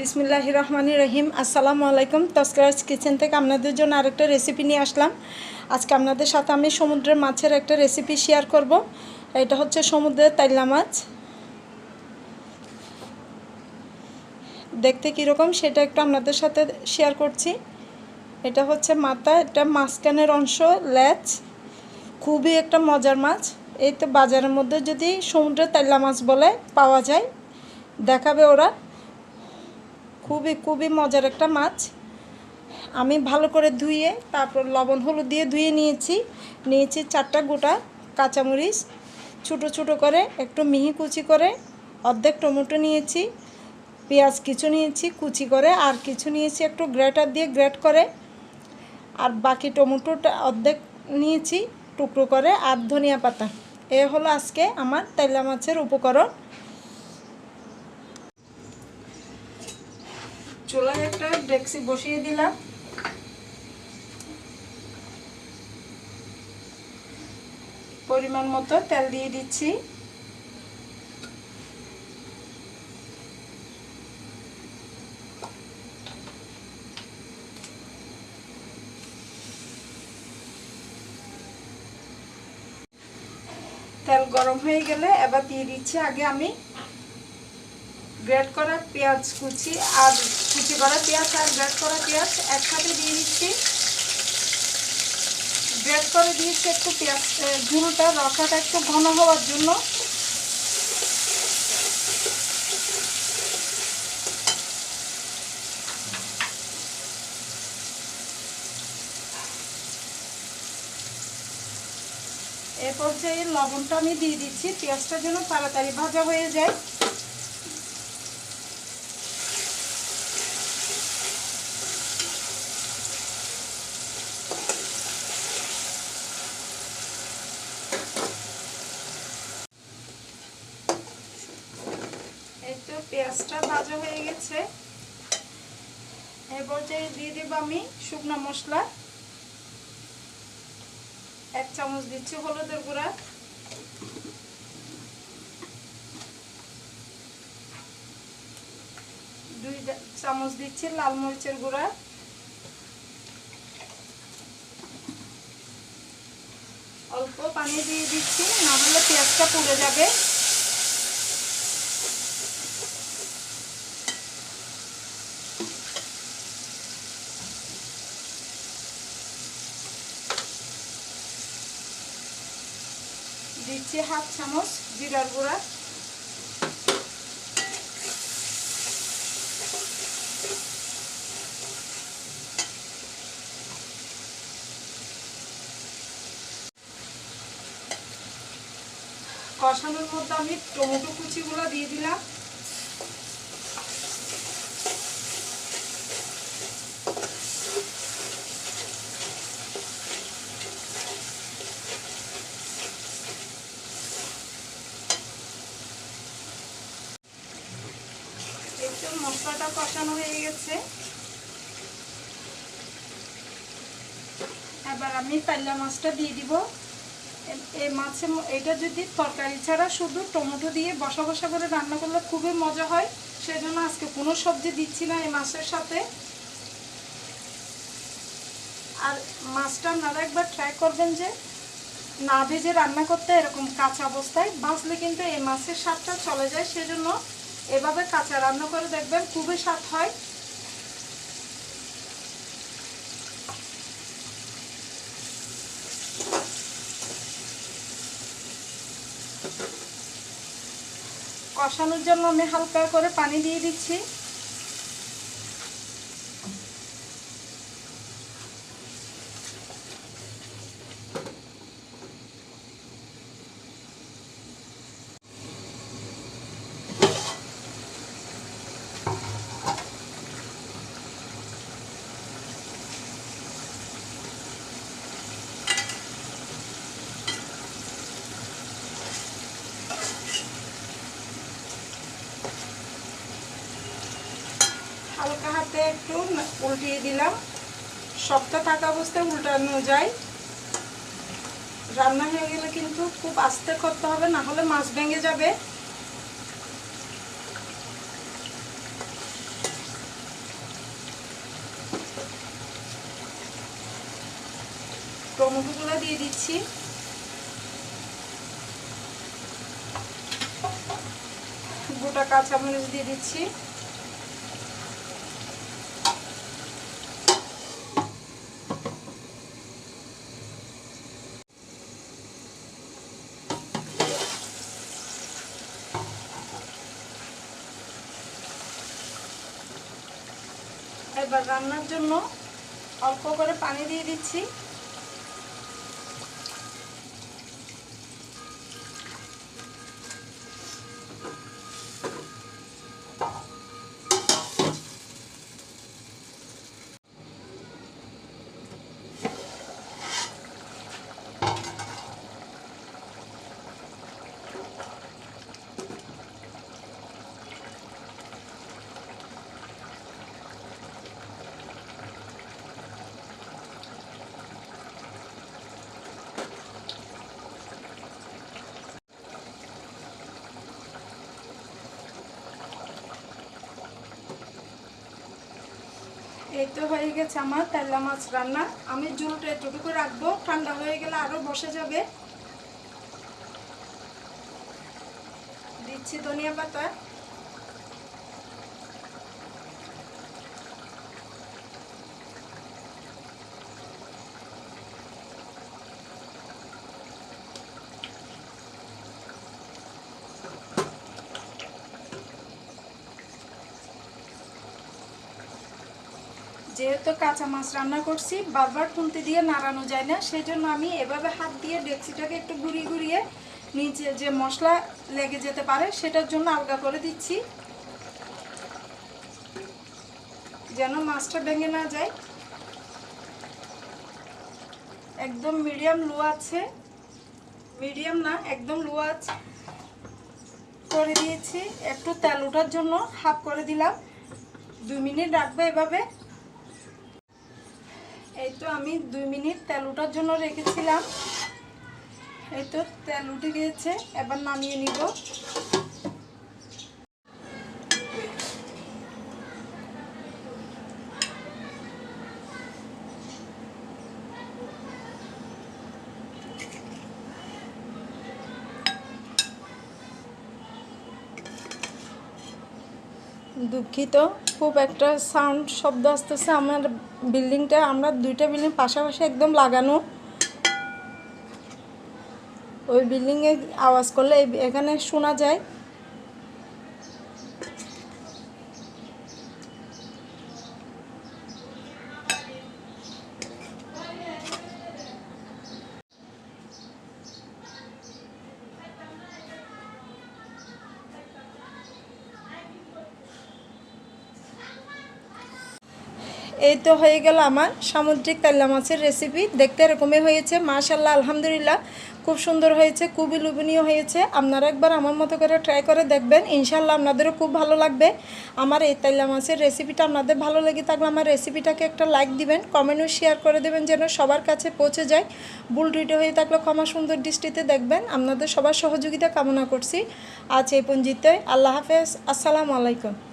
বিসমিল্লাহ রহমানি রহিম। আসসালামু আলাইকুম। তস্করাজ কিচেন থেকে আপনাদের জন্য আরেকটা রেসিপি নিয়ে আসলাম। আজকে আপনাদের সাথে আমি সমুদ্রের মাছের একটা রেসিপি শেয়ার করব। এটা হচ্ছে সমুদ্রের তাইলা মাছ। দেখতে কীরকম সেটা একটু আপনাদের সাথে শেয়ার করছি। এটা হচ্ছে মাথা, এটা মাঝখানের অংশ ল্যাচ খুবই একটা মজার মাছ। এই তো বাজারের মধ্যে যদি সমুদ্রের তাইলা মাছ বলে পাওয়া যায়, দেখাবে ওরা। খুবই খুবই মজার একটা মাছ। আমি ভালো করে ধুয়ে, তারপর লবণ হলুদ দিয়ে ধুয়ে নিয়েছি। নিয়েছি চারটা গোটা কাঁচামরিচ। ছোটো ছোটো করে, একটু মিহি কুচি করে অর্ধেক টমেটো নিয়েছি, পেঁয়াজ কিছু নিয়েছি, কুচি করে আর কিছু নিয়েছি, একটু গ্রেটার দিয়ে গ্রেট করে। আর বাকি টমেটোটা অর্ধেক নিয়েছি টুকরো করে, আর ধনিয়া পাতা। এ হলো আজকে আমার তেলা মাছের উপকরণ। চুলায় একটা ডেক্সি বসিয়ে দিলাম। পরিমাণ মতো তেল দিয়ে দিচ্ছি। তেল গরম হয়ে গেলে এবার দিয়ে দিচ্ছি, আগে আমি গ্রেট করা পেঁয়াজ কুচি আর কুচি করা পেঁয়াজ আর গ্রেট করা পেঁয়াজ একসাথে দিয়ে দিচ্ছি। গ্রেট করে দিয়েছি একটু পেঁয়াজ ঝুলটা, রসাটা একটু ঘন হওয়ার জন্য। এ পর্যায়ে লবণটা আমি দিয়ে দিচ্ছি। পেঁয়াজটা যেন তাড়াতাড়ি ভাজা হয়ে যায় এই তো পেঁয়াজটা ভাজা হয়ে গেছে। এ পর্যায়ে দিয়ে দেবো আমি শুকনো মশলা। এক চামচ দিচ্ছি হলুদের গুঁড়া। দুই চামচ দিচ্ছি লাল মরিচের গুঁড়া। অল্প পানি দিয়ে দিচ্ছি, না হলে পেঁয়াজটা পুড়ে যাবে। দিচ্ছি হাফ চামচ জিরার গুঁড়া। কষানোর মধ্যে আমি টমেটো কুচিগুলো দিয়ে দিলাম একটু মশলাটা কষানো হয়ে গেছে। এবার আমি পাল্লা মাছটা দিয়ে দিব। এই মাছে এটা যদি তরকারি ছাড়া শুধু টমেটো দিয়ে বসা বসা করে রান্না করলে খুবই মজা হয়, সেজন্য আজকে কোনো সবজি দিচ্ছি না এই মাছের সাথে। আর মাছটা আপনারা একবার ট্রাই করবেন যে না ভেজে রান্না করতে এরকম কাঁচা অবস্থায়। বাঁচলে কিন্তু এই মাছের স্বাদটা চলে যায়, সেজন্য এভাবে কাঁচা রান্না করে দেখবেন খুবই স্বাদ হয়। কষানোর জন্য আমি হালকা করে পানি দিয়ে দিচ্ছি। হালকা হাতে একটু উল্টিয়ে দিলাম। শক্ত থাকা অবস্থায় উল্টানো যায়। রান্না হয়ে গেলে কিন্তু খুব আস্তে করতে হবে, না হলে মাছ ভেঙে যাবে। টমেটোগুলো দিয়ে দিচ্ছি। গোটা কাঁচামরিচ দিয়ে দিচ্ছি। এবার রান্নার জন্য অল্প করে পানি দিয়ে দিচ্ছি। এই তো হয়ে গেছে আমার তেলা মাছ রান্না। আমি জলটা এতটুকু রাখব, ঠান্ডা হয়ে গেলে আরও বসে যাবে। দিচ্ছি ধনিয়া পাতা। যেহেতু কাঁচা মাছ রান্না করছি, বারবার খুন্তি দিয়ে নাড়ানো যায় না সেই জন্য আমি এভাবে হাত দিয়ে ডেক্সিটাকে একটু ঘুরিয়ে ঘুরিয়ে নিচে যে মশলা লেগে যেতে পারে, সেটার জন্য আলগা করে দিচ্ছি। যেন মাছটা ভেঙে না যায়। একদম মিডিয়াম লো আছে। মিডিয়াম না, একদম লো আছে। করে দিয়েছি। একটু তেল ওঠার জন্য হাফ করে দিলাম। দুই মিনিট রাখব এভাবে। এই তো আমি দুই মিনিট তেল ওঠার জন্য রেখেছিলাম। এই তো তেল উঠে গিয়েছে এবার নামিয়ে নিব। দুঃখিত। খুব একটা সাউন্ড শব্দ আসতেছে। আমার বিল্ডিংটা, আমরা দুইটা বিল্ডিং পাশাপাশি একদম লাগানো। ওই বিল্ডিংয়ে আওয়াজ করলে এখানে শোনা যায়। এই তো হয়ে গেল আমার সামুদ্রিক তেল্লা মাছের রেসিপি দেখতে এরকমই হয়েছে মাশাল্লাহ আলহামদুলিল্লাহ। খুব সুন্দর হয়েছে, খুবই লোভনীয় হয়েছে। আপনারা একবার আমার মতো করে ট্রাই করে দেখবেন ইনশাল্লাহ আপনাদেরও খুব ভালো লাগবে। আমার এই তেল্লা মাছের রেসিপিটা আপনাদের ভালো লেগে থাকলে আমার রেসিপিটাকে একটা লাইক দিবেন কমেন্টও শেয়ার করে দেবেন যেন সবার কাছে পৌঁছে যায়। ভুল টুইটে হয়ে থাকলে ক্ষমা সুন্দর দৃষ্টিতে দেখবেন। আপনাদের সবার সহযোগিতা কামনা করছি। আজ এই পঞ্জিতে আল্লাহ হাফেজ। আসসালামু আলাইকুম।